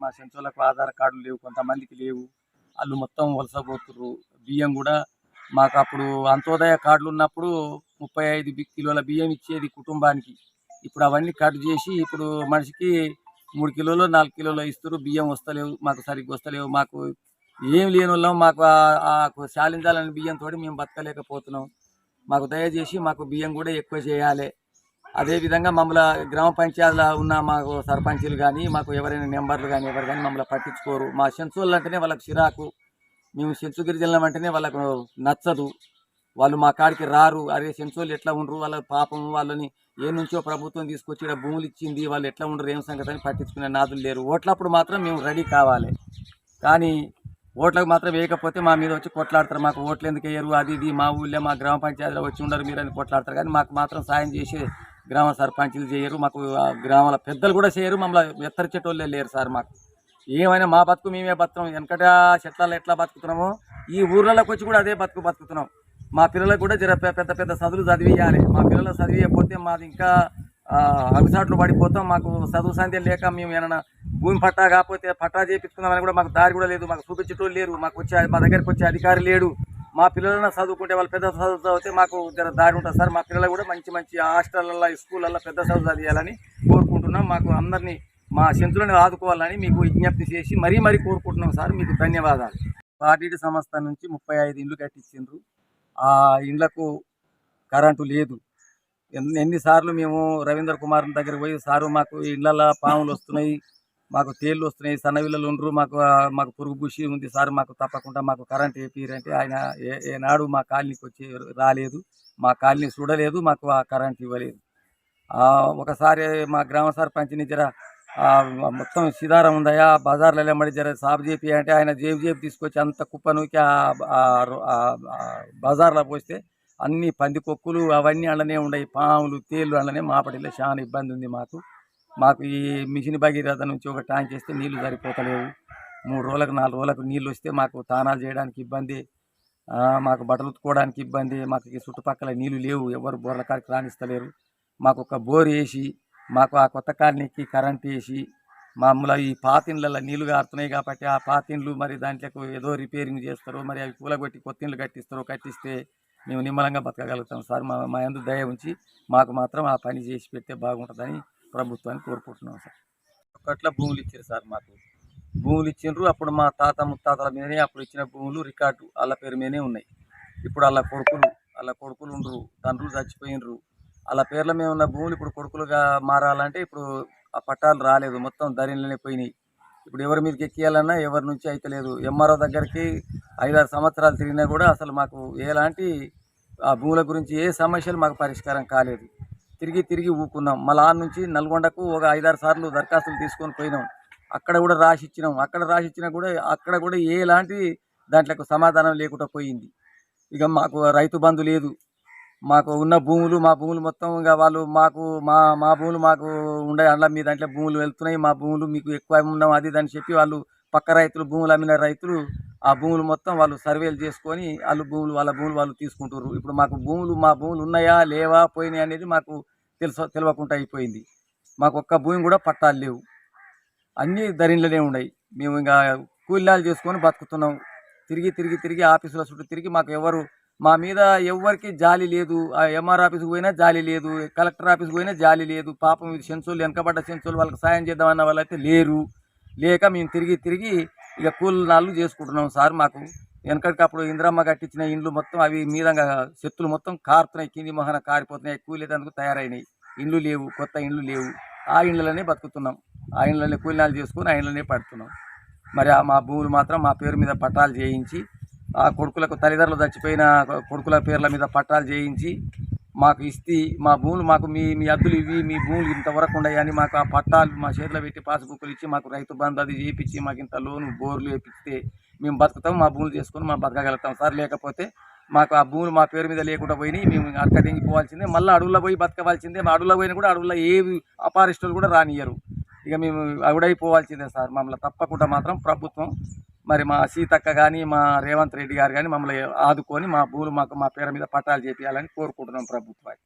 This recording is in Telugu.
మా సెంచోళ్ళకు ఆధార్ కార్డులు లేవు కొంతమందికి లేవు. వాళ్ళు మొత్తం వలసపోతుర్రు. బియ్యం కూడా మాకు అప్పుడు అంత్యోదయ కార్డులు ఉన్నప్పుడు ముప్పై ఐదు కిలోల బియ్యం ఇచ్చేది కుటుంబానికి. ఇప్పుడు అవన్నీ కట్ చేసి ఇప్పుడు మనిషికి మూడు కిలోలు నాలుగు కిలోలు ఇస్తారు బియ్యం వస్తలేవు మాకు సరిగ్గా వస్తలేవు. మాకు ఏం లేని వాళ్ళం. మాకు శాలించాలని బియ్యంతో మేము బతకలేకపోతున్నాం. మాకు దయచేసి మాకు బియ్యం కూడా ఎక్కువ చేయాలి. అదేవిధంగా మమ్మల్ని గ్రామ పంచాయతీలో ఉన్న మాకు సర్పంచులు కానీ మాకు ఎవరైనా నెంబర్లు కానీ ఎవరు కానీ మమ్మల్ని పట్టించుకోరు. మా సెన్సోళ్ళు అంటేనే వాళ్ళకి చిరాకు. మేము సెన్సు గిరిజనులం అంటేనే వాళ్ళకు నచ్చదు. వాళ్ళు మా కాడికి రారు. అరే సెన్సోళ్ళు ఎట్లా ఉండరు? వాళ్ళ పాపం వాళ్ళని ఏ నుంచో ప్రభుత్వం తీసుకొచ్చి భూములు ఇచ్చింది వాళ్ళు ఎట్లా ఉండరు? ఏం సంగతి అని పట్టించుకునే నాదులు లేరు. ఓట్లప్పుడు మాత్రం మేము రెడీ కావాలి. కానీ ఓట్లకు మాత్రం వేయకపోతే మా మీద వచ్చి కొట్లాడతారు. మాకు ఓట్లు ఎందుకు వేయరు? అది ఇది మా ఊళ్ళో మా గ్రామ పంచాయతీలో వచ్చి ఉండరు. మీరు అని కొట్లాడతారు. కానీ మాకు మాత్రం సాయం చేసి గ్రామ సర్పంచులు చేయరు మాకు గ్రామాల పెద్దలు కూడా చేయరు మమ్మల్ని ఎత్తరిచేటోళ్ళే లేరు సార్ మాకు. ఏమైనా మా బతుకు మేమే బతుకుతాం వెనకట చెట్లలో ఎట్లా బతుకుతున్నామో ఈ ఊర్లలోకి వచ్చి కూడా అదే బతుకు బతుకుతున్నాం. మా పిల్లలకు కూడా జర పెద్ద పెద్ద చదువులు చదివియాలి మా పిల్లలు చదివియకపోతే మాది ఇంకా అగుసాట్లు పడిపోతాం. మాకు చదువు సంధ్యం లేక మేము ఏమైనా భూమి పట్టా కాకపోతే పట్టా చేపించుకుందామని కూడా మాకు దారి కూడా లేదు. మాకు చూపించేటోళ్ళు లేరు. మాకు వచ్చే మా దగ్గరికి వచ్చే అధికారి లేడు. మా పిల్లలను చదువుకుంటే వాళ్ళు పెద్ద చదువు చదివితే మాకు జర దారి ఉంటుంది. సార్ మా పిల్లలు కూడా మంచి మంచి హాస్టళ్ళల్లో స్కూళ్ళల్లో పెద్ద చదువు చదివేయాలని కోరుకుంటున్నాం. మాకు అందరినీ మా శంతులను ఆదుకోవాలని మీకు విజ్ఞప్తి చేసి మరీ మరీ కోరుకుంటున్నాం సార్. మీకు ధన్యవాదాలు. ఆర్టీడీ సంస్థ నుంచి ముప్పై ఐదు ఇండ్లు కట్టించిండ్రు. ఆ ఇండ్లకు కరెంటు లేదు. ఎన్నిసార్లు మేము రవీంద్ర కుమార్ దగ్గరికి పోయి సారు మాకు ఇళ్ళల్లో పాములు వస్తున్నాయి. మాకు తేళ్ళు వస్తున్నాయి సన్నవిల్లలు ఉండరు మాకు మాకు పురుగు బుషి ఉంది సార్ మాకు తప్పకుండా మాకు కరెంట్ వేపిరంటే ఆయన ఏ ఏనాడు మా కాలనీకి వచ్చి రాలేదు మా కాలనీ చూడలేదు మాకు ఆ కరెంట్ ఇవ్వలేదు. ఒకసారి మా గ్రామ సర్పంచ్ని జర మొత్తం సిదారం ఉందయా బజార్లో వెళ్ళమడి జర సాగు చేపి అంటే ఆయన జేబు జేబు తీసుకొచ్చి అంత కుప్పనుకి బజార్లో పోస్తే అన్ని పందికొక్కులు అవన్నీ అండనే ఉన్నాయి పాములు తేళ్ళు అండనే మాపటిలో చాలా ఇబ్బంది ఉంది మాకు. మాకు ఈ మిషన్ భగీరథ నుంచి ఒక ట్యాంక్ వేస్తే నీళ్ళు సరిపోతలేవు. మూడు రోజులకు నాలుగు రోజులకు నీళ్ళు వస్తే మాకు తానాలు చేయడానికి ఇబ్బంది మాకు బట్టలు ఉత్తుకోవడానికి ఇబ్బంది మాకు ఈ చుట్టుపక్కల నీళ్ళు లేవు ఎవరు బోర్ల కాడికి రాణిస్తలేరు మాకు ఒక బోర్ వేసి మాకు ఆ కొత్త కాలనీకి కరెంట్ వేసి మామూలు ఈ పాతిండ్లలో నీళ్ళు కారుతున్నాయి కాబట్టి ఆ పాతిండ్లు మరి దాంట్లో ఏదో రిపేరింగ్ చేస్తారు మరి అవి కూలగొట్టి కొత్త ఇండ్లు కట్టిస్తారు కట్టిస్తే మేము నిమ్మలంగా బతకగలుగుతాం. సార్ మా మా ఎందు దయ ఉంచి మాకు మాత్రం ఆ పని చేసి పెడితే బాగుంటుందని ప్రభుత్వాన్ని కోరుకుంటున్నాం సార్. ఒకట్లా భూములు ఇచ్చారు సార్ మాకు. భూములు ఇచ్చిండ్రు అప్పుడు మా తాత ముత్తాతల మీదనే అప్పుడు ఇచ్చిన భూములు రికార్డు వాళ్ళ పేరు మీదనే ఉన్నాయి. ఇప్పుడు వాళ్ళ కొడుకులు వాళ్ళ కొడుకులు ఉండరు తండ్రులు చచ్చిపోయినరు వాళ్ళ పేర్ల మీద ఉన్న భూములు ఇప్పుడు కొడుకులుగా మారాలంటే ఇప్పుడు ఆ పట్టాలు రాలేదు మొత్తం ధరిలోనే పోయినాయి. ఇప్పుడు ఎవరి మీదకి ఎక్కియాలన్నా ఎవరి నుంచి అయితే లేదు. ఎంఆర్ఓ దగ్గరికి ఐదారు సంవత్సరాలు తిరిగినా కూడా అసలు మాకు ఎలాంటి ఆ భూముల గురించి ఏ సమస్యలు మాకు పరిష్కారం కాలేదు. తిరిగి తిరిగి ఊకున్నాం మళ్ళా నుంచి నల్గొండకు ఒక ఐదారు సార్లు దరఖాస్తులు తీసుకొని పోయినాం. అక్కడ కూడా రాసి ఇచ్చినాం. అక్కడ రాసి ఇచ్చినా కూడా అక్కడ కూడా ఎలాంటి దాంట్లో సమాధానం లేకుండా పోయింది. ఇక మాకు రైతు బంధు లేదు. మాకు ఉన్న భూములు మా భూములు మొత్తం ఇక వాళ్ళు మాకు మా మా భూములు మాకు ఉండే అందులో మీ దాంట్లో భూములు వెళ్తున్నాయి. మా భూములు మీకు ఎక్కువ ఉన్నాం అది దాన్ని చెప్పి వాళ్ళు పక్క రైతులు భూములు అమ్మిన రైతులు ఆ భూములు మొత్తం వాళ్ళు సర్వేలు చేసుకొని వాళ్ళు భూములు వాళ్ళ భూములు వాళ్ళు తీసుకుంటారు ఇప్పుడు మాకు భూములు మా భూములు ఉన్నాయా లేవా పోయినాయి అనేది మాకు తెలుసు తెలియకుండా అయిపోయింది. మాకు ఒక్క భూమి కూడా పట్టాలు లేవు. అన్నీ దరిన్లనే ఉన్నాయి. మేము ఇంకా కూలీలాలు చేసుకొని బతుకుతున్నాం. తిరిగి తిరిగి తిరిగి ఆఫీసుల చుట్టూ తిరిగి మాకు ఎవరు మా మీద ఎవరికి జాలి లేదు. ఆ ఎంఆర్ ఆఫీస్కి పోయినా జాలి లేదు. కలెక్టర్ ఆఫీస్కి పోయినా జాలి లేదు. పాపం ఇది సెన్సోళ్ళు వెనకబడ్డ సెన్సోళ్ళు వాళ్ళకి సాయం చేద్దామన్న వాళ్ళైతే లేరు. లేక మేము తిరిగి తిరిగి ఇక కూలినాళ్ళు చేసుకుంటున్నాం సార్ మాకు. వెనకటికి అప్పుడు ఇందిరమ్మ కట్టించిన ఇండ్లు మొత్తం అవి మీదంగా చెత్తులు మొత్తం కారుతున్నాయి కింది మొహన కారిపోతున్నాయి కూలేదందుకు తయారైనాయి. ఇండ్లు లేవు కొత్త ఇండ్లు లేవు. ఆ ఇండ్లనే బతుకుతున్నాం. ఆ ఇండ్లనే కూలినాలు చేసుకుని ఆ ఇండ్లనే పడుతున్నాం. మరి మా భూములు మాత్రం మా పేరు మీద పట్టాలు చేయించి ఆ కొడుకులకు తల్లిదండ్రులు చచ్చిపోయిన కొడుకుల పేర్ల మీద పట్టాలు చేయించి మాకు ఇస్తే మా భూములు మాకు మీ మీ అద్దులు ఇవి మీ భూములు ఇంతవరకు ఉన్నాయని మాకు ఆ పట్టాలు మా చేతిలో పెట్టి పాస్బుక్లు ఇచ్చి మాకు రైతు బంధు అది చేయించి మాకు ఇంత లోను బోర్లు వేపిస్తే మేము బతుకుతాం మా భూములు చేసుకొని మనం బతకగలుగుతాం. సార్ లేకపోతే మాకు ఆ భూములు మా పేరు మీద లేకుండా పోయినాయి మేము అక్క పోవాల్సిందే మళ్ళీ అడవుల్లో పోయి బతకవలసిందే మా అడవుల్లో పోయినా కూడా అడవుల్లో ఏవి అపారిస్టులు కూడా రానియరు ఇక మేము అవిడైపోవాల్సిందే సార్ మమ్మల్ని తప్పకుండా మాత్రం ప్రభుత్వం మరి మా సీతక్క కానీ మా రేవంత్ రెడ్డి గారు కానీ మమ్మల్ని ఆదుకొని మా భూములు మాకు మా పేరు మీద పట్టాలు చేపించాలని కోరుకుంటున్నాం ప్రభుత్వానికి